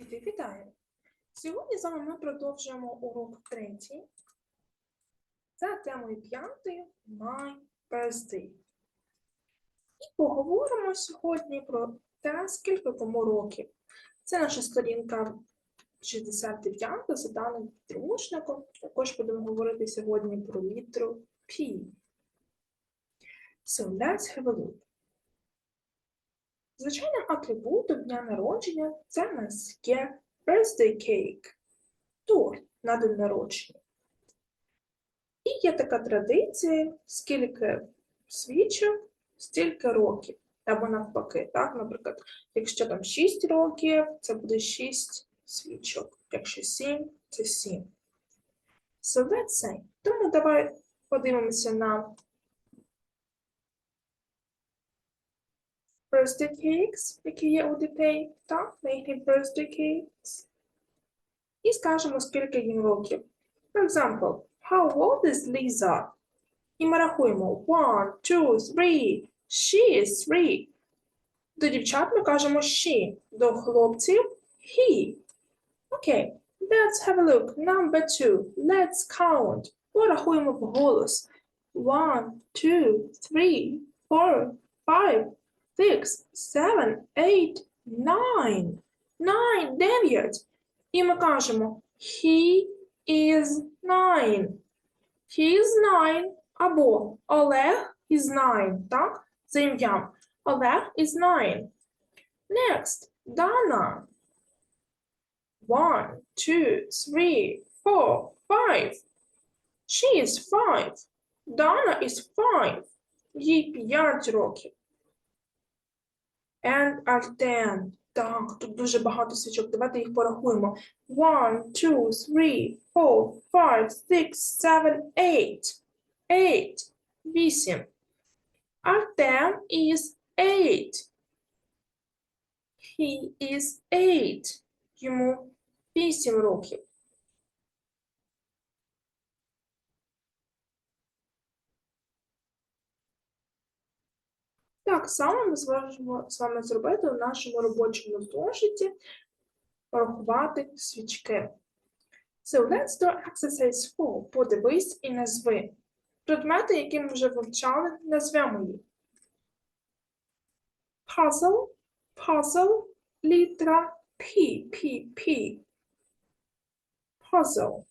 Вітаю! Сьогодні з вами ми продовжуємо урок третій за темою п'ятою Birthday. І поговоримо сьогодні про те, скільки кому років. Це наша сторінка 69 за даним підручником. Також будемо говорити сьогодні про літеру P. So let's have a look. Звичайним атрибутом дня народження це в нас є birthday cake, торт на день народження. І є така традиція, скільки свічок, стільки років. Або навпаки, так, наприклад, якщо там 6 років, це буде 6 свічок. Якщо 7, це 7. So let's say. Тому давай подивимося на birthday cakes, які є у дітей, так, на їхні birthday cakes. І скажемо, скільки їм років. For example, how old is Lisa? І ми рахуємо one, two, three. She is three. До дівчат ми кажемо she. До хлопців he. Окей, let's have a look. Number two. Let's count. Порахуємо вголос. One, two, three, four, five, six, seven, eight, nine. Nine, дев'ять. І ми кажемо he is nine. He is nine. Або Олег is nine, так? За ім'ям. Олег is nine. Next, Дана. One, two, three, four, five. She is five. Dana is five. Їй п'ять років. and are ten. Так, тут дуже багато свічок. Давайте їх порахуємо. One, two, three, four, five, six, seven, eight. Eight. Вісім. Artem is eight. He is eight. Йому вісім років. Так само ми зможемо з вами зробити в нашому робочому зошиті порахувати свічки. So let's do exercise 4. Подивись і назви. Предмети, які ми вже вивчали, назвемо їх. Puzzle, puzzle, літера P, P, P. Puzzle.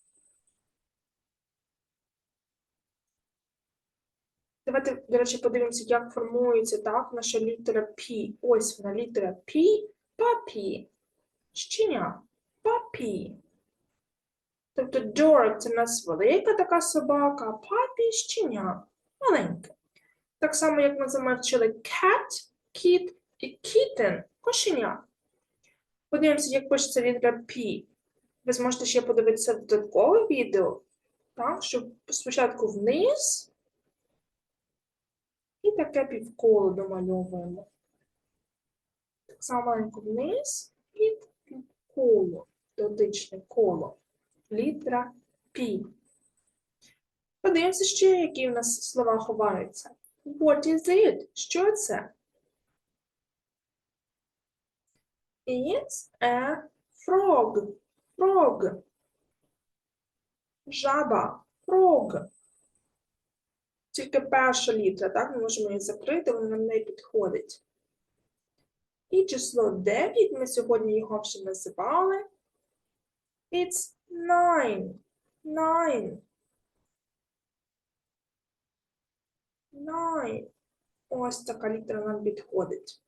Давайте, до речі, подивимося, як формується так, наша літера P. Ось вона, літера P, папі. Щеня, папі. Тобто dog – це в нас велика така собака, папі – щеня, маленьке. Так само, як ми замовчили cat, kit і kitten – кошеня. Подивимося, як пишеться літера P. Ви зможете ще подивитися додаткове відео, так, щоб спочатку вниз, таке півколо домальовуємо. Так само вниз і коло, дотичне коло. Літера P. Подивимося ще, які в нас слова ховаються. What is it? Що це? It's a frog. Frog. Жаба. Frog. Тільки перша літера, так? Ми можемо її закрити, вона не підходить. І число 9, ми сьогодні його вже називали. It's nine. Nine. Nine. Ось така літера нам підходить.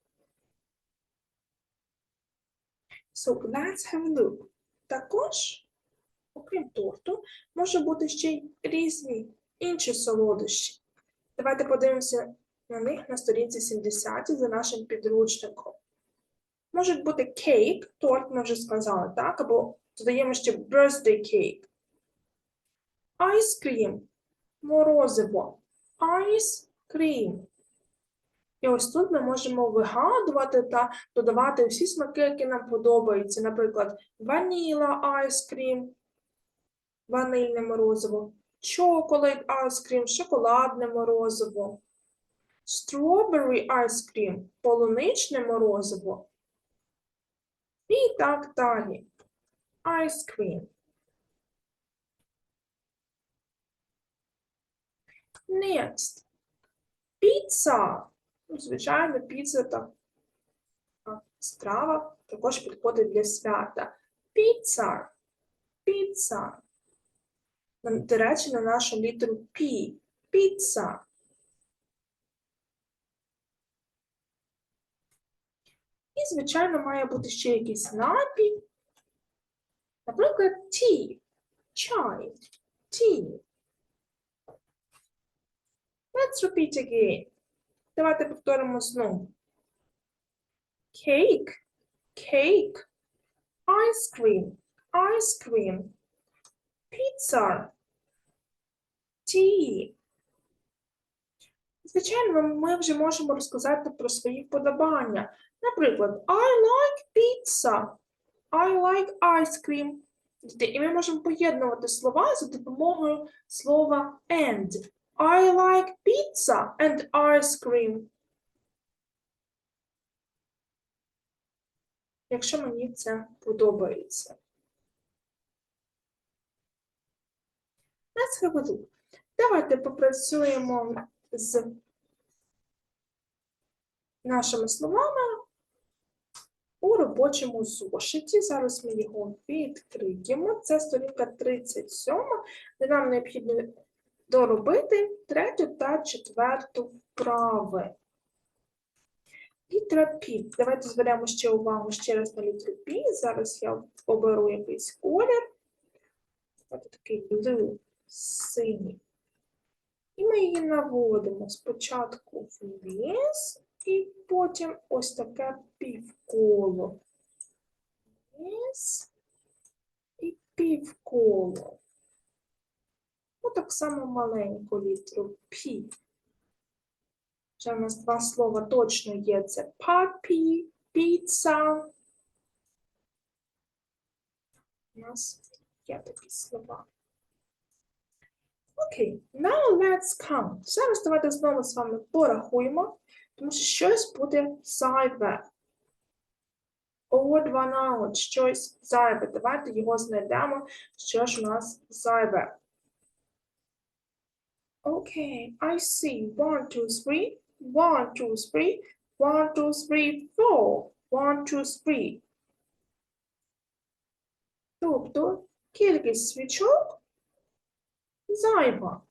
So, let's have a look. Також, окрім торту, може бути ще й різні інші солодощі. Давайте подивимося на них на сторінці 70 за нашим підручником. Може бути кейк, торт ми вже сказали, так? Або додаємо ще birthday cake. Ice cream – морозиво. Ice cream. І ось тут ми можемо вигадувати та додавати всі смаки, які нам подобаються. Наприклад, ваніла ice cream, ванильне морозиво, chocolate ice cream, шоколадне морозиво, strawberry ice cream, полуничне морозиво. І так далі. Ice cream. Next. Pizza. Ну, Звичайно, піца та страва також підходить для свята. Pizza. Pizza. До речі, на нашу літеру P. Pizza. І, звичайно, має бути ще якийсь напій. Наприклад, tea. Чай. Tea. Let's repeat again. Давайте повторимо знову. Cake. Cake. Ice cream. Ice cream. Pizza. Tea. Звичайно, ми вже можемо розказати про свої вподобання. Наприклад, I like pizza. I like ice cream. І ми можемо поєднувати слова за допомогою слова and. I like pizza and ice cream. Якщо мені це подобається. Let's have. Давайте попрацюємо з нашими словами у робочому зошиті. Зараз ми його відкриємо. Це сторінка 37, де нам необхідно доробити третю та четверту вправи. Літера Пі. Давайте звернемо ще увагу ще раз на літеру Пі. Зараз я оберу якийсь колір. Ось такий blue, синій. І ми її наводимо спочатку вниз, і потім ось таке півколо. Вниз і півколо. Ну, так само маленьку літеру P. Вже у нас два слова точно є. Це папі, піца. У нас є такі слова. Окей, now let's count. Зараз давайте знову з вами порахуємо, тому що щось буде зайве. Odd one out, щось зайве. Давайте його знайдемо, що ж у нас зайве. Okay, I see. One, two, three. One, two, three. One, two, three, four. One, two, three. Тобто кількість свічок зайва.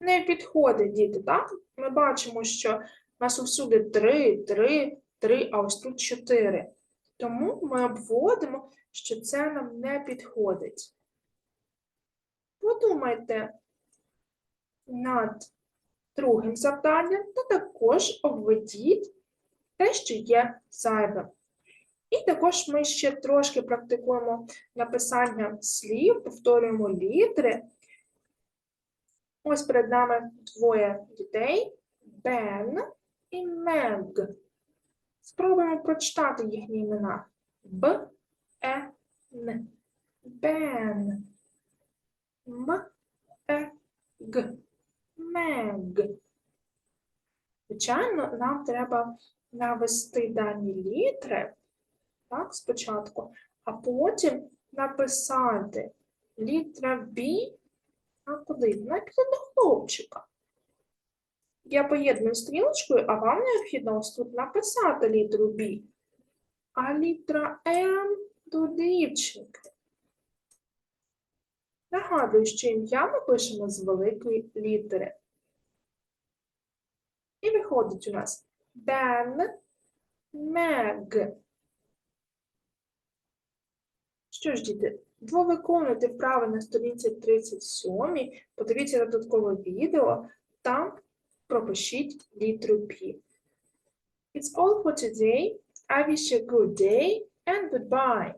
Не підходить, діти, так? Ми бачимо, що у нас усюди три, три, три, а ось тут чотири. Тому ми обводимо, що це нам не підходить. Подумайте, над другим завданням та також обведіть те, що є зайвим. І також ми ще трошки практикуємо написання слів, повторюємо літери. Ось перед нами двоє дітей Бен і Мег. Спробуємо прочитати їхні імена. Б, Е, Н. Бен. М, Е, Г. Мег. Звичайно, нам треба навести дані літери, так, спочатку, а потім написати літера B, а куди? Піде до хлопчика. Я поєдную стрілочкою, а вам необхідно тут написати літеру B. А літера М до дівчинки. Нагадую, що ім'я ми пишемо з великої літери. І виходить у нас Бен, Мег. Що ж, діти, ви виконуєте вправи на сторінці 37, подивіться додаткове відео, там пропишіть літру P. It's all for today. I wish you a good day and goodbye.